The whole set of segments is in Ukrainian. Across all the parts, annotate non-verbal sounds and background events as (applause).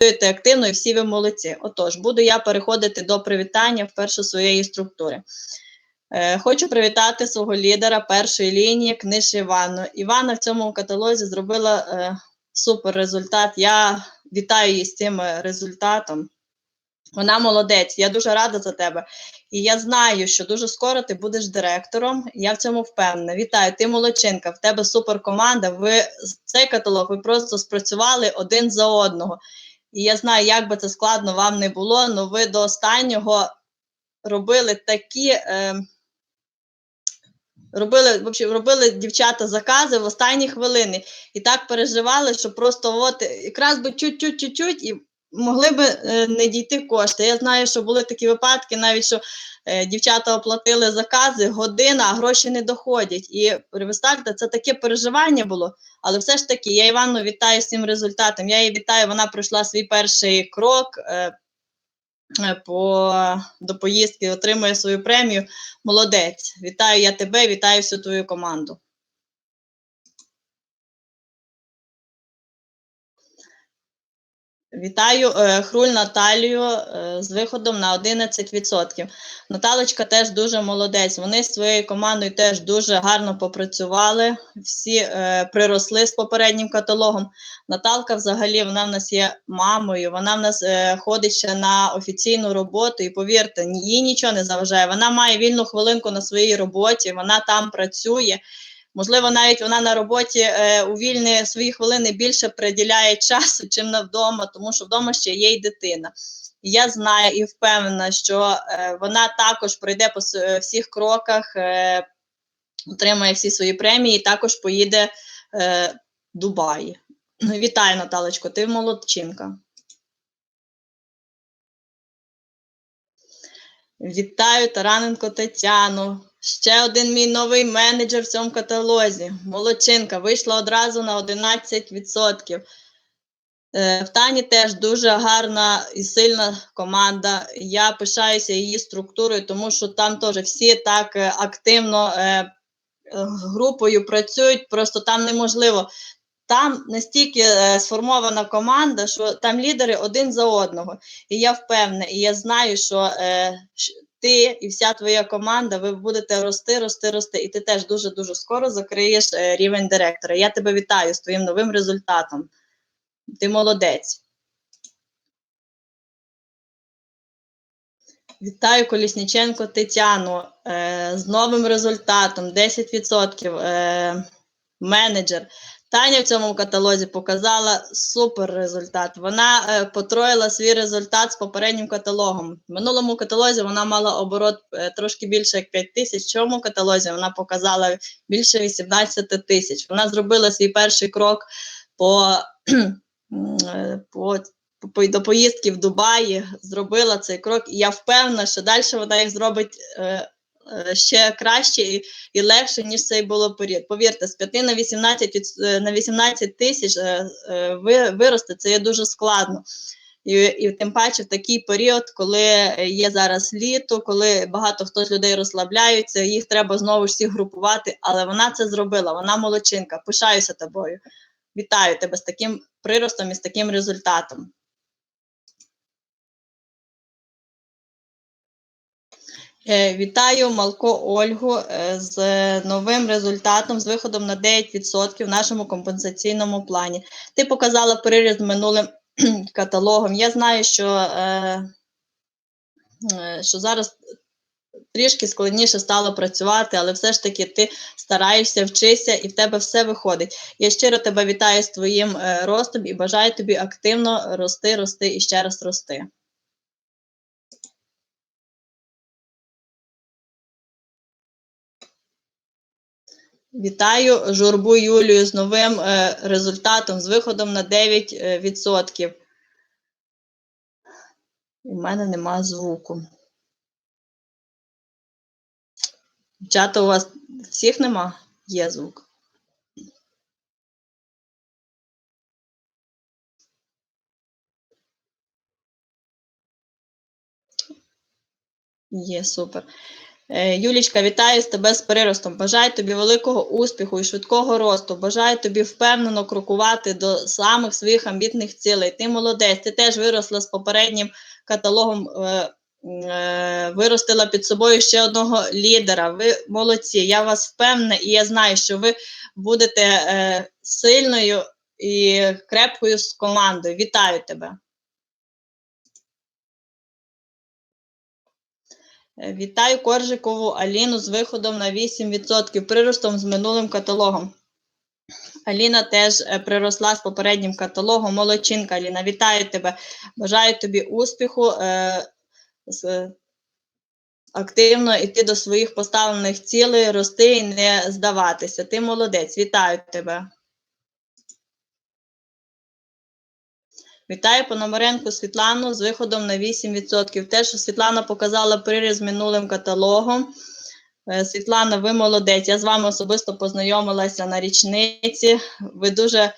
працюєте активно і всі ви молодці. Отож, буду я переходити до привітання вперше своєї структури. Е, Хочу привітати свого лідера першої лінії, книж Івану. Івана в цьому каталозі зробила е, супер результат. Я вітаю її з цим е, результатом. Вона молодець, я дуже рада за тебе. І я знаю, що дуже скоро ти будеш директором. Я в цьому впевнена. Вітаю, ти молодчинка, в тебе супер команда. Ви цей каталог ви просто спрацювали один за одного. І я знаю, як би це складно вам не було, але ви до останнього робили такі. Е, Робили, взагалі, робили дівчата закази в останні хвилини і так переживали, що просто от якраз би чуть-чуть-чуть і могли би е, не дійти кошти. Я знаю, що були такі випадки, навіть що е, дівчата оплатили закази, година, а гроші не доходять. І представте, це таке переживання було. Але все ж таки, я Івану вітаю з цим результатом. Я її вітаю, вона пройшла свій перший крок. Е, по, до поїздки отримує свою премію. Молодець. Вітаю я тебе, вітаю всю твою команду. Вітаю е, Хруль Наталію е, з виходом на 11%. Наталочка теж дуже молодець. Вони з своєю командою теж дуже гарно попрацювали. Всі е, приросли з попереднім каталогом. Наталка, взагалі, вона в нас є мамою. Вона в нас е, ходить ще на офіційну роботу. І повірте, їй нічого не заважає. Вона має вільну хвилинку на своїй роботі. Вона там працює. Можливо, навіть вона на роботі е, у вільні свої хвилини більше приділяє часу, чим на вдома, тому що вдома ще є й дитина. Я знаю і впевнена, що е, вона також пройде по е, всіх кроках, е, отримає всі свої премії, і також поїде е, в Дубаї. Ну, Вітаю, Наталочко, ти молодчинка. Вітаю Тараненко Тетяну. Ще один мій новий менеджер в цьому каталозі. Молодчинка, вийшла одразу на 11%. Е, В Тані теж дуже гарна і сильна команда. Я пишаюся її структурою, тому що там теж всі так е, активно е, групою працюють, просто там неможливо. Там настільки сформована команда, що там лідери один за одного. І я впевнена, і я знаю, що ти і вся твоя команда, ви будете рости, рости, рости. І ти теж дуже дуже скоро закриєш е, рівень директора. Я тебе вітаю з твоїм новим результатом. Ти молодець. Вітаю Колісніченко Тетяну е, з новим результатом 10%. Е, менеджер. Таня в цьому каталозі показала супер результат. Вона е, потроїла свій результат з попереднім каталогом. В минулому каталозі вона мала оборот е, трошки більше як 5 тисяч. В цьому каталозі вона показала більше 18 тисяч. Вона зробила свій перший крок по, (clears throat) е, по, по, до поїздки в Дубаї, зробила цей крок. І я впевнена, що далі вона їх зробить. е, Ще краще і, і легше, ніж цей було період. Повірте, з 5 на 18, е, на 18 тисяч е, е, ви, вирости це є дуже складно. І, і тим паче в такий період, коли е, є зараз літо, коли багато хто з людей розслабляються, їх треба знову ж всіх групувати, але вона це зробила, вона молодчинка. Пишаюся тобою. Вітаю тебе з таким приростом і з таким результатом. Вітаю Малко Ольгу е, з новим результатом, з виходом на 9% в нашому компенсаційному плані. Ти показала переріз минулим (clears throat) каталогом. Я знаю, що, е, е, що зараз трішки складніше стало працювати, але все ж таки ти стараєшся, вчишся і в тебе все виходить. Я щиро тебе вітаю з твоїм е, ростом і бажаю тобі активно рости, рости і ще раз рости. Вітаю журбу Юлію з новим е, результатом, з виходом на 9%. е. У мене нема звуку. Дівчата, у вас всіх нема? Є звук. Є супер. Е, Юлічка, вітаю з тебе з переростом. Бажаю тобі великого успіху і швидкого росту. Бажаю тобі впевнено крокувати до самих своїх амбітних цілей. Ти молодець, ти теж виросла з попереднім каталогом. е, е, Виростила під собою ще одного лідера. Ви молодці. Я вас впевнена, і я знаю, що ви будете сильною і крепкою з командою. Вітаю тебе. Вітаю Коржикову Аліну з виходом на 8%, приростом з минулим каталогом. Аліна теж е, приросла з попереднім каталогом. Молодчинка, Аліна, вітаю тебе. Бажаю тобі успіху. Е, активно йти до своїх поставлених цілей, рости і не здаватися. Ти молодець, вітаю тебе. Вітаю Пономаренко Світлану з виходом на 8%. Те, що Світлана показала приріз минулим каталогом. Е, Світлана, ви молодець. Я з вами особисто познайомилася на річниці. Ви дуже е,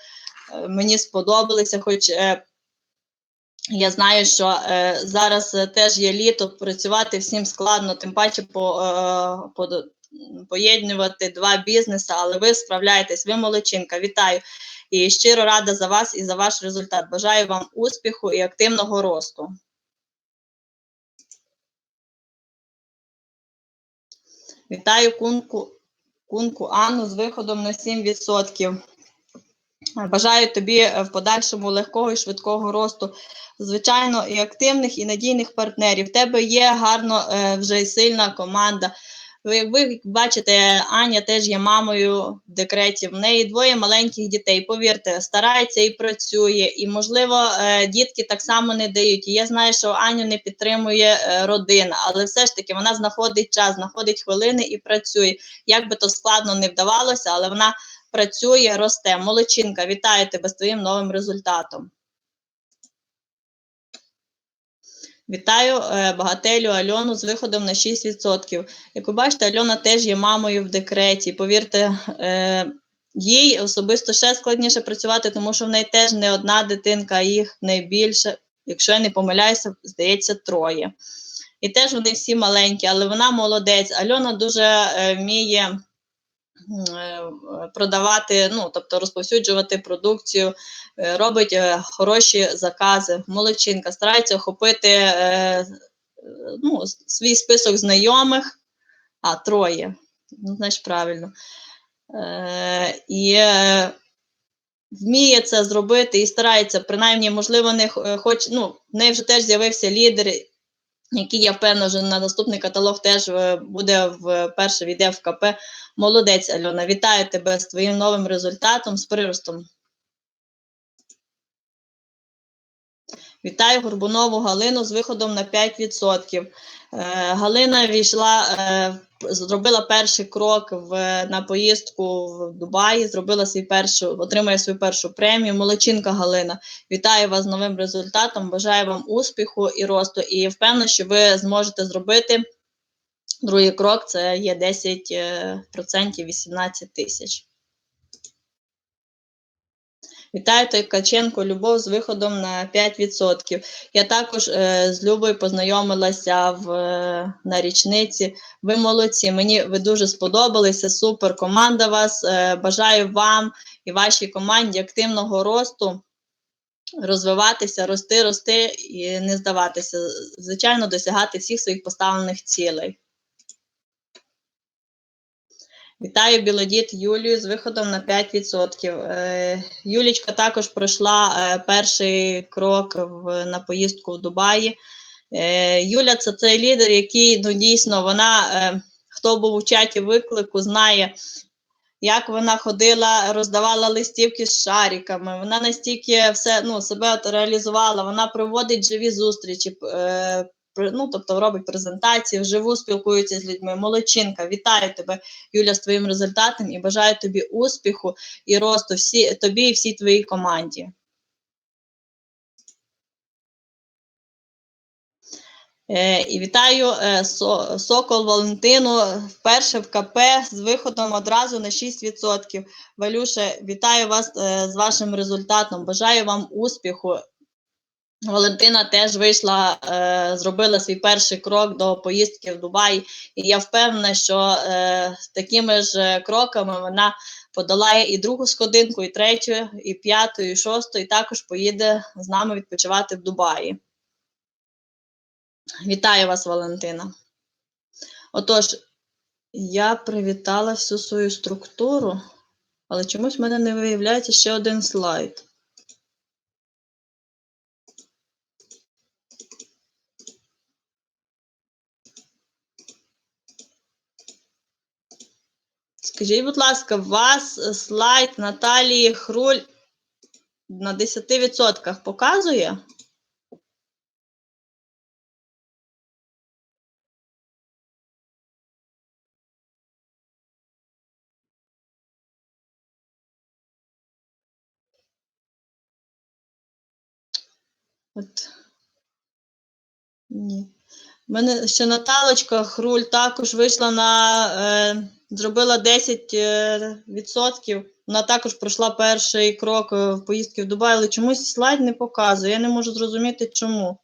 мені сподобалися, хоч е, я знаю, що зараз теж є літо, працювати всім складно, тим паче по, по, поєднувати два бізнеси, але ви справляєтесь, ви молодчинка. Вітаю. І щиро рада за вас і за ваш результат. Бажаю вам успіху і активного росту. Вітаю кунку, кунку Анну з виходом на 7%. Бажаю тобі е, в подальшому легкого і швидкого росту, звичайно, і активних, і надійних партнерів. В тебе є гарно е, вже сильна команда. Ви, ви бачите, Аня теж є мамою в декреті. В неї двоє маленьких дітей. Повірте, старається і працює, і можливо, е, дітки так само не дають. І я знаю, що Аню не підтримує е, родина, але все ж таки вона знаходить час, знаходить хвилини і працює. Як би то складно не вдавалося, але вона працює, росте. Молодчинка, вітаю тебе з твоїм новим результатом. Вітаю е, багателю Альону з виходом на 6%. Як ви бачите, Альона теж є мамою в декреті. Повірте, е, їй особисто ще складніше працювати, тому що в неї теж не одна дитинка, а їх найбільше, якщо я не помиляюся, здається, троє. І теж вони всі маленькі, але вона молодець. Альона дуже е, вміє продавати, ну, тобто розповсюджувати продукцію, е, робить е, хороші закази, молодчинка, старається охопити е, е, ну, свій список знайомих, а троє, ну, значить правильно. Е, і е, вміє це зробити і старається, принаймні, можливо, не е, хоч, ну, в неї вже теж з'явився лідер, який я впевнена, вже на наступний каталог теж е, буде в перше війде в КП. Молодець, Альона. Вітаю тебе з твоїм новим результатом, з приростом. Вітаю Горбунову Галину з виходом на 5%. Е, Галина війшла, е, зробила перший крок в, на поїздку в Дубаї, зробила свій першу, отримує свою першу премію. Молодчинка Галина. Вітаю вас з новим результатом. Бажаю вам успіху і росту. І впевнена, що ви зможете зробити другий крок це є 10%, 18 тисяч. Вітаю Ткаченко Любов з виходом на 5%. Я також е, з Любою познайомилася в, е, на річниці. Ви молодці, мені ви дуже сподобалися. Супер команда вас. Е, бажаю вам і вашій команді активного росту, розвиватися, рости, рости і не здаватися. Звичайно, досягати всіх своїх поставлених цілей. Вітаю Білодіт Юлію з виходом на 5%. Е, Юлічка також пройшла е, перший крок в, на поїздку в Дубаї. Е, Юля це той лідер, який ну, дійсно вона, хто був у чаті виклику, знає, як вона ходила, роздавала листівки з шариками. Вона настільки все ну, себе реалізувала, вона проводить живі зустрічі. Ну, тобто робить презентації, вживу спілкується з людьми. Молодчинка, вітаю тебе, Юля, з твоїм результатом і бажаю тобі успіху і росту всі, тобі і всій твоїй команді. Е, і вітаю е, Со- Сокол Валентину вперше в КП з виходом одразу на 6%. Валюше, вітаю вас е, з вашим результатом. Бажаю вам успіху Валентина теж вийшла, е, зробила свій перший крок до поїздки в Дубай. І я впевнена, що е, такими ж е, кроками вона подолає і другу сходинку, і третю, і п'яту, і шосту, і також поїде з нами відпочивати в Дубаї. Вітаю вас, Валентина. Отож, я привітала всю свою структуру, але чомусь в мене не виявляється ще один слайд. Скажіть, будь ласка, у вас слайд Наталії Хруль на 10% показує? От. Ні. У мене ще Наталочка Хруль також вийшла на е, зробила 10%. е. Вона також пройшла перший крок е, в поїздки в Дубай, але чомусь слайд не показує. Я не можу зрозуміти, чому.